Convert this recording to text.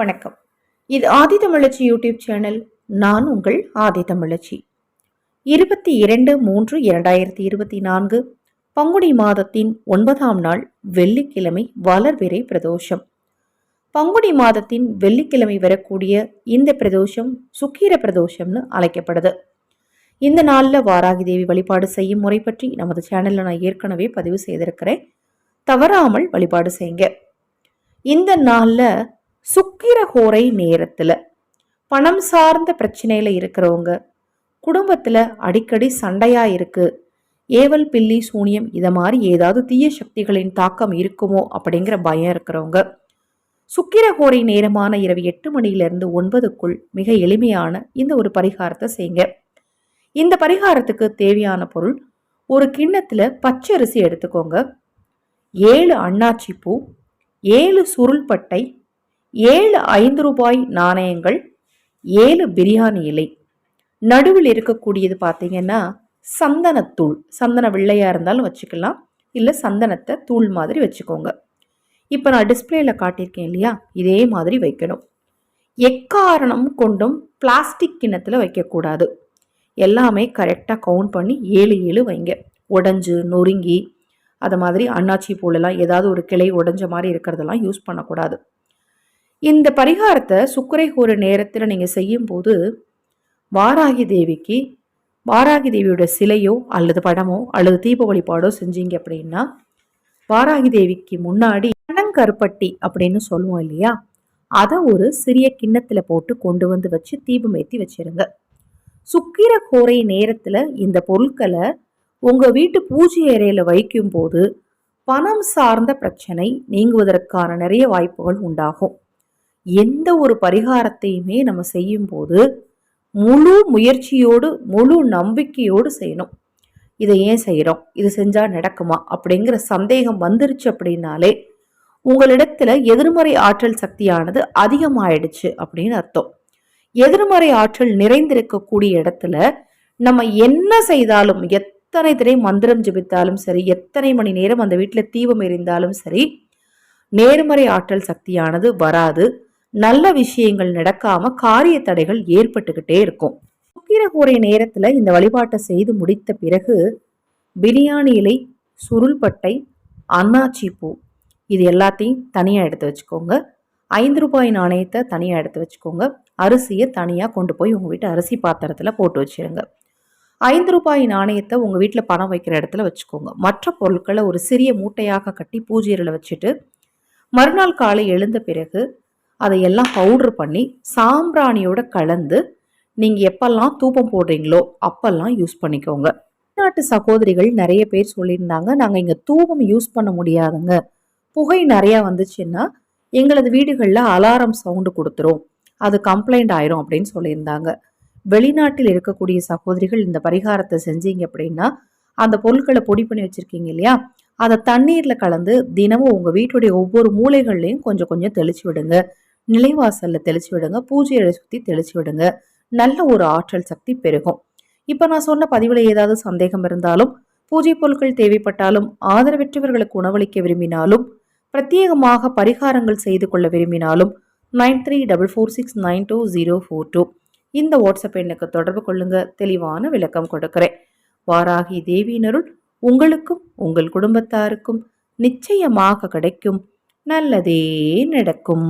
வணக்கம். இது ஆதி தமிழச்சி YouTube channel. நான் உங்கள் ஆதி தமிழச்சி. இருபத்தி இரண்டு மூன்று இரண்டாயிரத்தி இருபத்தி நான்கு பங்குனி மாதத்தின் ஒன்பதாம் நாள் வெள்ளிக்கிழமை வளர்விரை பிரதோஷம். பங்குனி மாதத்தின் வெள்ளிக்கிழமை வரக்கூடிய இந்த பிரதோஷம் சுக்கீர பிரதோஷம்னு அழைக்கப்படுது. இந்த நாளில் வாராகி தேவி வழிபாடு செய்யும் முறை பற்றி நமது சேனலில் நான் ஏற்கனவே பதிவு செய்திருக்கிறேன். தவறாமல் வழிபாடு செய்யுங்க. இந்த நாளில் சுக்கிரகோரை நேரத்தில் பணம் சார்ந்த பிரச்சனையில் இருக்கிறவங்க குடும்பத்தில் அடிக்கடி சண்டையாக இருக்குது ஏவல் பில்லி சூனியம் இதை மாதிரி ஏதாவது தீய சக்திகளின் தாக்கம் இருக்குமோ அப்படிங்கிற பயம் இருக்கிறவங்க சுக்கிரகோரை நேரமான இரவு எட்டு மணியிலிருந்து ஒன்பதுக்குள் மிக எளிமையான இந்த ஒரு பரிகாரத்தை செய்யுங்க. இந்த பரிகாரத்துக்கு தேவையான பொருள் ஒரு கிண்ணத்தில் பச்சரிசி எடுத்துக்கோங்க. ஏழு அண்ணாச்சி பூ ஏழு சுருள்பட்டை ஏழு ஐந்து ரூபாய் நாணயங்கள் ஏழு பிரியாணி இலை. நடுவில் இருக்கக்கூடியது பார்த்தீங்கன்னா சந்தனத்தூள். சந்தன வெள்ளையாக இருந்தாலும் வச்சுக்கலாம். இல்லை சந்தனத்தை தூள் மாதிரி வச்சுக்கோங்க. இப்போ நான் டிஸ்பிளேயில் காட்டியிருக்கேன் இல்லையா? இதே மாதிரி வைக்கணும். எக்காரணம் கொண்டும் பிளாஸ்டிக் கிண்ணத்தில் வைக்கக்கூடாது. எல்லாமே கரெக்டாக கவுண்ட் பண்ணி ஏழு ஏழு வைங்க. உடஞ்சு நொறுங்கி அது மாதிரி அண்ணாச்சி பூலெல்லாம் ஏதாவது ஒரு கிளை உடஞ்ச மாதிரி இருக்கிறதெல்லாம் யூஸ் பண்ணக்கூடாது. இந்த பரிகாரத்தை சுக்கரை கூற நேரத்தில் நீங்கள் செய்யும்போது வாராகி தேவிக்கு வாராகி தேவியோட சிலையோ அல்லது படமோ அல்லது தீப வழிபாடோ செஞ்சீங்க அப்படின்னா வாராகி தேவிக்கு முன்னாடி பனங்கருப்பட்டி அப்படின்னு சொல்லுவோம் இல்லையா? அதை ஒரு சிறிய கிண்ணத்தில் போட்டு கொண்டு வந்து வச்சு தீபம் ஏற்றி வச்சிருங்க. சுக்கிர கோரை நேரத்தில் இந்த பொருட்களை உங்கள் வீட்டு பூஜை அறையில் வைக்கும்போது பணம் சார்ந்த பிரச்சனை நீங்குவதற்கான நிறைய வாய்ப்புகள் உண்டாகும். எந்த ஒரு பரிகாரத்தையுமே நம்ம செய்யும்போது முழு முயற்சியோடு முழு நம்பிக்கையோடு செய்யணும். இதை ஏன் செய்கிறோம் இது செஞ்சால் நடக்குமா? அப்படிங்கிற சந்தேகம் வந்துருச்சு அப்படின்னாலே உங்களிடத்துல எதிர்மறை ஆற்றல் சக்தியானது அதிகமாயிடுச்சு அப்படின்னு அர்த்தம். எதிர்மறை ஆற்றல் நிறைந்திருக்கக்கூடிய இடத்துல நம்ம என்ன செய்தாலும் எத்தனை திரை மந்திரம் ஜபித்தாலும் சரி எத்தனை மணி நேரம் அந்த வீட்டில் தீபம் எரிந்தாலும் சரி நேர்மறை ஆற்றல் சக்தியானது வராது. நல்ல விஷயங்கள் நடக்காம காரிய தடைகள் ஏற்பட்டுக்கிட்டே இருக்கும். சுக்கிரகூரை நேரத்துல இந்த வழிபாட்டை செய்து முடித்த பிறகு பிரியாணி இலை சுருள்பட்டை அன்னாச்சி பூ இது எல்லாத்தையும் தனியாக எடுத்து வச்சுக்கோங்க. ஐந்து ரூபாய் நாணயத்தை தனியாக எடுத்து வச்சுக்கோங்க. அரிசியை தனியாக கொண்டு போய் உங்கள் வீட்டு அரிசி பாத்திரத்தில் போட்டு வச்சுருங்க. ஐந்து ரூபாய் நாணயத்தை உங்கள் வீட்டில் பணம் வைக்கிற இடத்துல வச்சுக்கோங்க. மற்ற பொருட்களை ஒரு சிறிய மூட்டையாக கட்டி பூஜையில் வச்சுட்டு மறுநாள் காலை எழுந்த பிறகு அதையெல்லாம் பவுட்ரு பண்ணி சாம்பிராணியோட கலந்து நீங்கள் எப்பெல்லாம் தூப்பம் போடுறீங்களோ அப்பெல்லாம் யூஸ் பண்ணிக்கோங்க. நாட்டு சகோதரிகள் நிறைய பேர் சொல்லியிருந்தாங்க நாங்கள் இங்கே தூபம் யூஸ் பண்ண முடியாதுங்க. புகை நிறையா வந்துச்சுன்னா எங்களது வீடுகளில் அலாரம் சவுண்டு கொடுத்துரும். அது கம்ப்ளைண்ட் ஆயிரும் அப்படின்னு சொல்லியிருந்தாங்க. வெளிநாட்டில் இருக்கக்கூடிய சகோதரிகள் இந்த பரிகாரத்தை செஞ்சீங்க அப்படின்னா அந்த பொருட்களை பொடி பண்ணி வச்சுருக்கீங்க இல்லையா? அதை தண்ணீரில் கலந்து தினமும் உங்கள் வீட்டுடைய ஒவ்வொரு மூலைகள்லையும் கொஞ்சம் கொஞ்சம் தெளிச்சு விடுங்க. நிலைவாசலில் தெளிச்சு விடுங்க. பூஜையை சுற்றி தெளிச்சு விடுங்க. நல்ல ஒரு ஆற்றல் சக்தி பெருகும். இப்போ நான் சொன்ன பதிவில் ஏதாவது சந்தேகம் இருந்தாலும் பூஜை பொருட்கள் தேவைப்பட்டாலும் ஆதரவற்றவர்களுக்கு உணவளிக்க விரும்பினாலும் பிரத்யேகமாக பரிகாரங்கள் செய்து கொள்ள விரும்பினாலும் nine three double four six nine two zero four two. இந்த வாட்ஸ்அப் எண்ணுக்கு தொடர்பு கொள்ளுங்க. தெளிவான விளக்கம் கொடுக்கிறேன். வாராகி தேவியினருள் உங்களுக்கும் உங்கள் குடும்பத்தாருக்கும் நிச்சயமாக கிடைக்கும். நல்லதே நடக்கும்.